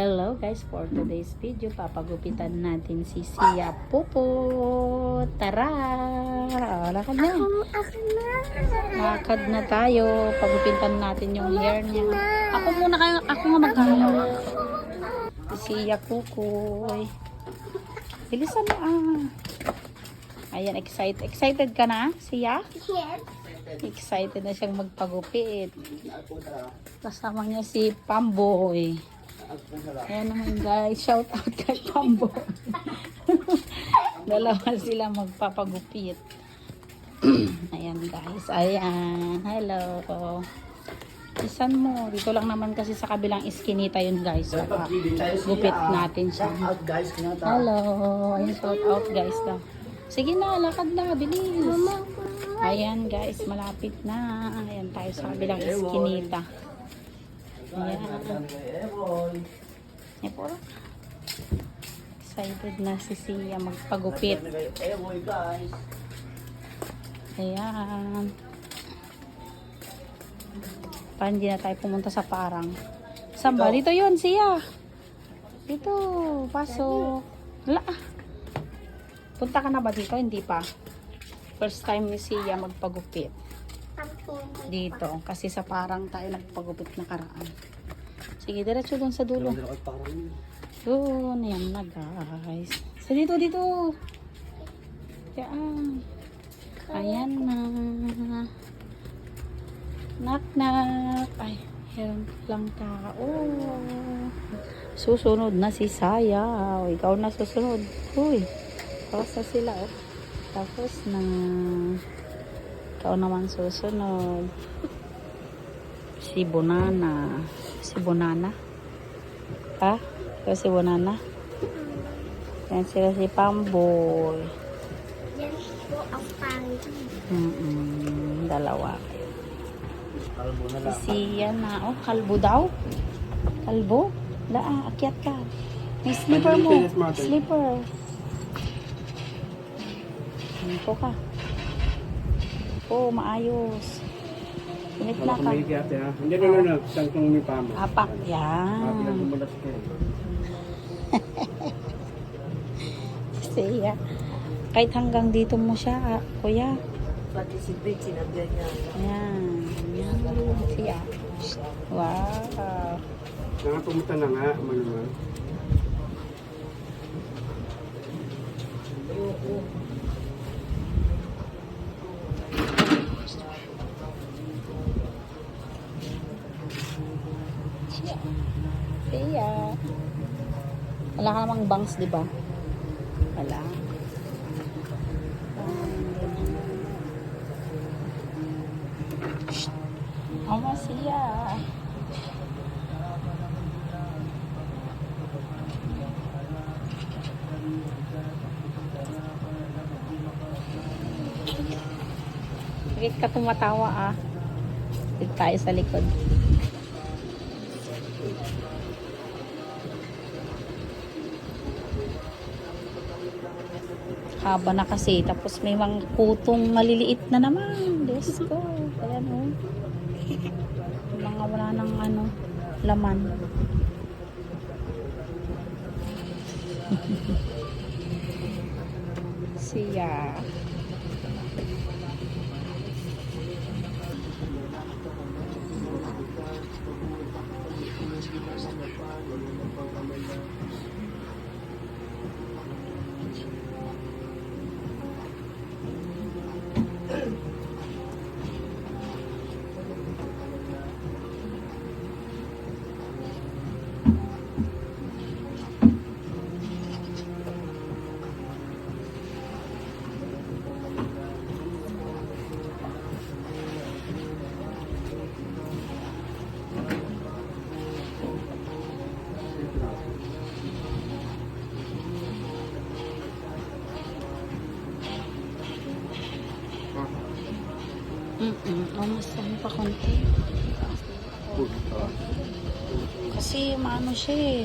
Hello guys, for today's video, papagupitan natin si Sia Pupo. Tara! Lakad na. Lakad na tayo. Pagupitan natin yung hair niya. Ako muna kayo, ako nga magkano. Si Sia Kukoy. Bilisan mo ah. Ayan, excited. Excited ka na, Sia? Yes. Excited na siyang magpagupit. Kasama niya si Pamboy. Ayan naman guys, shout out kay Pamboy. Dalawa sila magpapagupit. Ayan guys, ayan. Hello. Isan mo. Dito lang naman kasi sa kabilang iskinita yun guys. Saka gupit natin siya. Out guys, kinata. Hello. Ayan, shout out guys daw. Sige na, lakad na, bilis. Ayan guys, malapit na. Ayan tayo sa kabilang iskinita. Po. Excited na si Sia magpagupit. Ayan. Parang hindi na tayo pumunta sa parang. Saan ba? Dito yun, Sia. Dito, pasok. Wala. Punta ka na ba dito? Hindi pa. First time ni Sia magpagupit. Dito. Kasi sa parang tayo nagpagupit na karaan. Sige, diretso doon sa dulo. Doon. Ayan na, guys. So, dito, dito. Yan. Ayan na. Knock, knock. Ay, meron lang tao. Susunod na si Saya. O, ikaw na susunod. Uy, basta sila, oh. Tapos na. Ikaw naman susunod. Si Bonana. Si Bonana. Ha? Ikaw si Bonana? Yan sila si Pamboy. Yan po ang pangit. Mm-mm, dalawa. Kalbo na lang. Si yan na. Oh, kalbo daw. Kalbo? La, ah, akyat ka. May slipper mo. Slipper. Dito ka. Oh, maayos. Init na ka. Hindi na na na. Saan kong may pamo. Apak. Yan. ko. Siya. Kahit hanggang dito mo siya, ah, kuya. participate sinabi niya. Ayan. Yan. Siya. Wow. Nga pumunta na nga. Manuman. Siya. Wala ka namang bangs, di ba? Wala. Ama siya. Bakit ka tumatawa ah? Dito tayo sa likod. Haba na kasi. Tapos may mga putong maliliit na naman. Diyos ko. Ayan o. Mga wala ng ano, laman. Siya. Mm-mm. Almost ano pa konti. Kasi maano siya eh.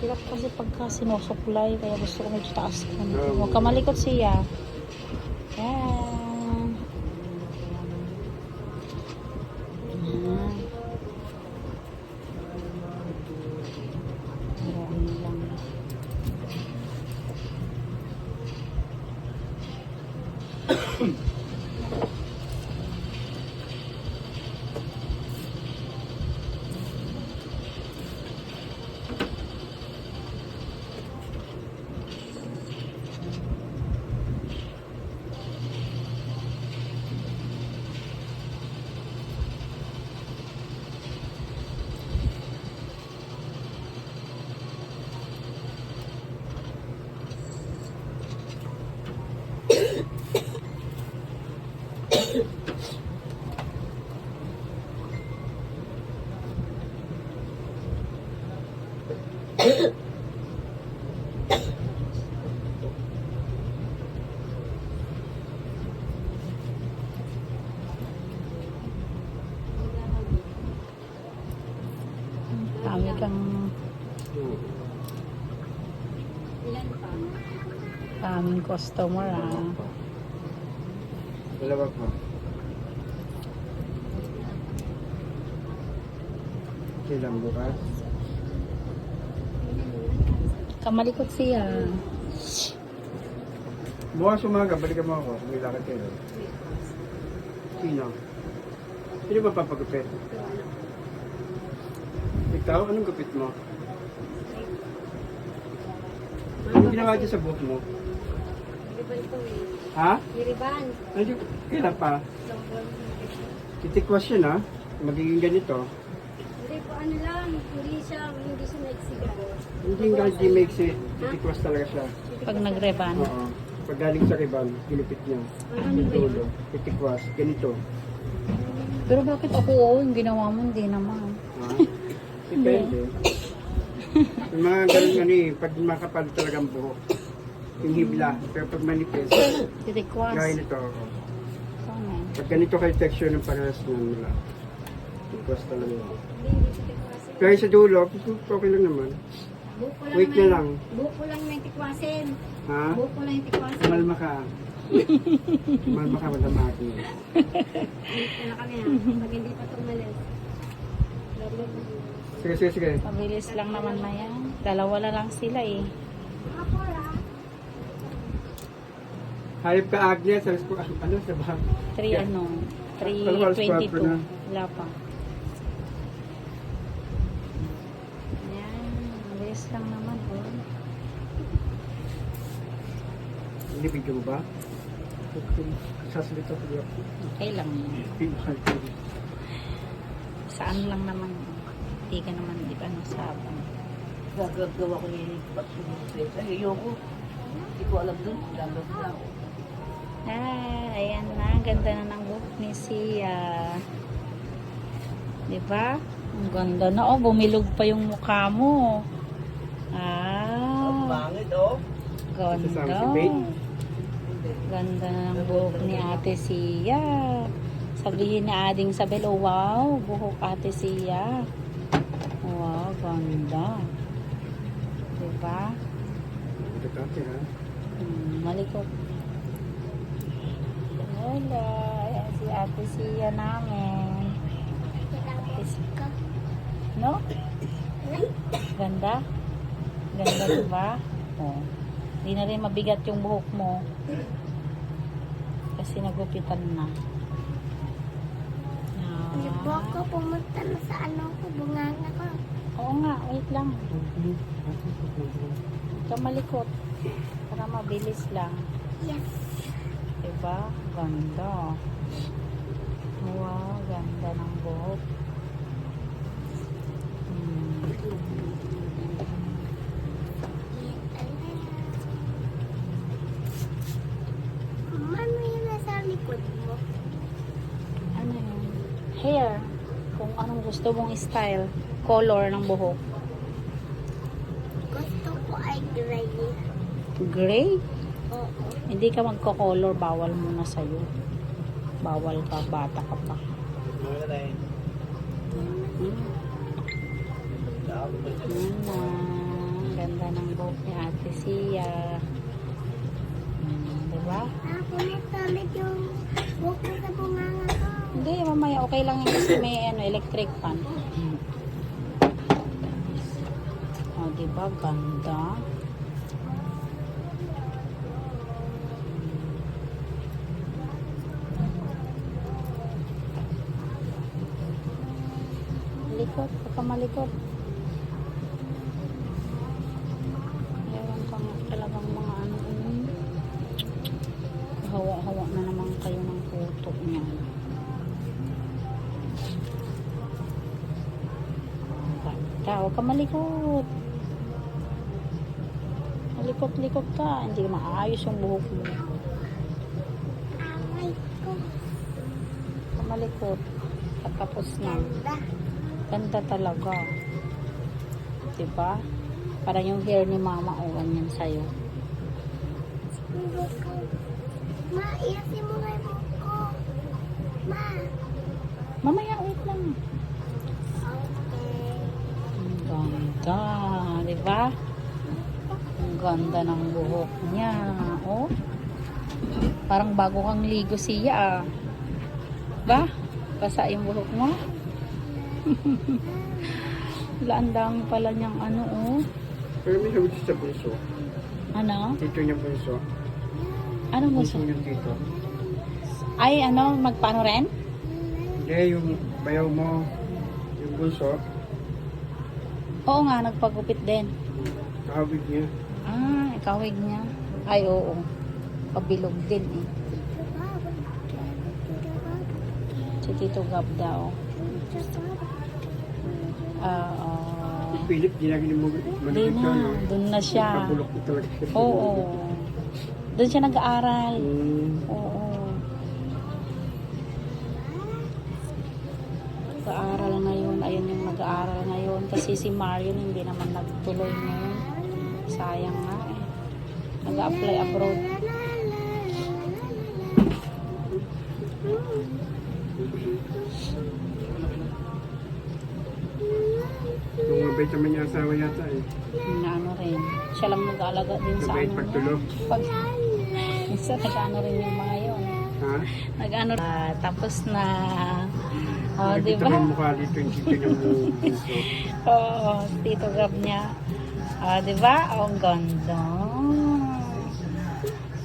Hirap kasi pagka sinusuklay, kaya gusto ko medyo taas ko. Huwag ka malikot siya. Yan. Yan. Dami kang Hmm. Daming customer ah. Dalawa pa. Kailan bukas? Kamalikot siya. Bukas umaga, balikan mo ako. May lakad kayo. Sino? Sino ba papagupit? Ikaw? Anong gupit mo? Anong ginawa dyan sa buhok mo? Ha? Yiriban. Ano kailan pa? Titikwas yun ha? Magiging ganito. Hindi po ano lang, hindi siya, hindi siya nagsigaro. Hindi nga di makes it. Titikwas talaga siya. Pag nagreban. Oo. Pag galing sa riban, ginupit niya. Yung dulo. Titikwas. Ganito. Pero bakit ako oo, yung ginawa mo, hindi naman. Ha? Depende. Yung mga ganun ano eh, pag makapal talagang buhok. Yung hibla. Pero pag manipis, Titikwas. gaya nito ako. Sana. Pag ganito kay texture ng parehas na nila. Titikwas talaga yun. Pero sa dulo, okay lang naman. Buko lang Wait na may- lang. Buko lang yung tikwasin. Ha? Buko lang yung tikwasin. Kumalma ka. Kumalma ka, wala maki. Na kami ha, pag hindi pa tumalis. Sige, sige, sige. Mabilis lang naman na yan. Dalawa na lang sila eh. Hayop ka, Agnes. Alas po, ano, sa ba? 3 Yeah. ano, Alam ko, alas 3.22. 4 na. Wala pa. Yan, mabilis lang naman oh. Hindi video mo ba? Sasalita ko diyan. Okay lang yun. Saan lang naman yun. Hindi ka naman di ba nasaban. Gagagawa ko yung ba't sumupit. Ay, ayoko. Hindi ko alam dun. Gagagawa ako. Ah, ayan na. Ang ganda na ng buhok ni Sia. Di ba? Ang ganda na. Oh, bumilog pa yung mukha mo. Ang Ah, pangit, oh. ganda. Ganda na ng buhok ni Ate Sia. Sabihin ni Ading Sabel, oh wow, buhok Ate Sia. Wow, ganda. Diba? Dati ha. Hmm, malikot. Wala. Ayan si Ate Sia namin. No? Ganda? Ganda diba? Oh. Hindi na rin mabigat yung buhok mo. Kasi nagupitan na. Hindi po Ah. ako pumunta na sa ano ko, bunganga ko. Oo nga, wait lang. Ito malikot. Para mabilis lang. Yes. Diba? Ganda. Wow, ganda ng buhok. Hmm. Ano yung nasa likod mo? Ano yun? Hair. Kung anong gusto mong style. Color ng buhok. Gusto ko ay gray. Gray? Hindi ka magko-color. Bawal muna sa'yo. Bawal ka. Bata ka pa. Hmm. Yan na. Ganda ng buhok ni Ate Sia. Hmm, diba? Ako na ulit yung buhok ko sa bunganga ko. Hindi, mamaya okay lang yun kasi may ano, electric fan. O, oh, diba? Ganda. Malikot. Meron kang talagang mga ano. Hawa-hawa na naman kayo ng puto niya. Ganda. Huwag ka malikot. Malikot-likot ka. Hindi maayos yung buhok mo. Huwag ka malikot. At tapos na. Ganda talaga. Diba? Parang yung hair ni mama o ganyan sa'yo. Ma, iasin mo na yung ko. Ma. Mamaya, wait lang. Okay. Ang ganda. Diba? Ang ganda ng buhok niya. Oh. Parang bago kang ligo siya ah. Ba? Basa yung buhok mo? Wala, ang dami pala niyang ano oh. Pero may siya sa bunso. Ano? Tito niya bunso. Ano mo Bunso niya tito. Ay, ano? Magpaano rin? Hindi, yung bayaw mo, yung bunso, Oo nga, nagpagupit din. kahawig niya. Ah, ikawig niya. Ay, oo. Pabilog din eh. Si Tito Gab daw. Oo. Philip, di lagi mo Hindi na. ka, no? Doon na siya. Kapulok ko talaga siya. Oo. Doon siya nag-aaral. Hmm. Oo. Nag-aaral ngayon. Ayun yung nag-aaral ngayon. Kasi si Marion hindi naman nagtuloy ngayon. Sayang nga eh. Nag-apply abroad. Yung mabait naman niya asawa yata eh. Na ano rin. Siya lang nag-aalaga din sa Mabait ano. pagtulog. Pag, minsan nag-ano rin yung mga yun. Ha? Nag-ano. Ah, tapos na. Oh, di Nakita ba? mo yung mukha dito yung tito niya bunso. Oo, Tito Gab niya. Ah, di ba? Oh, ang ganda.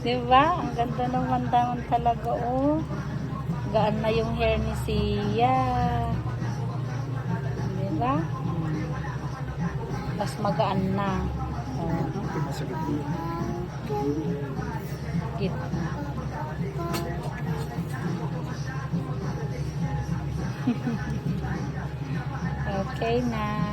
Di ba? Ang ganda naman naman talaga, oh. Gaan na yung hair ni Sia. Di ba? Mas magaan na. Oh, gitna. okay na.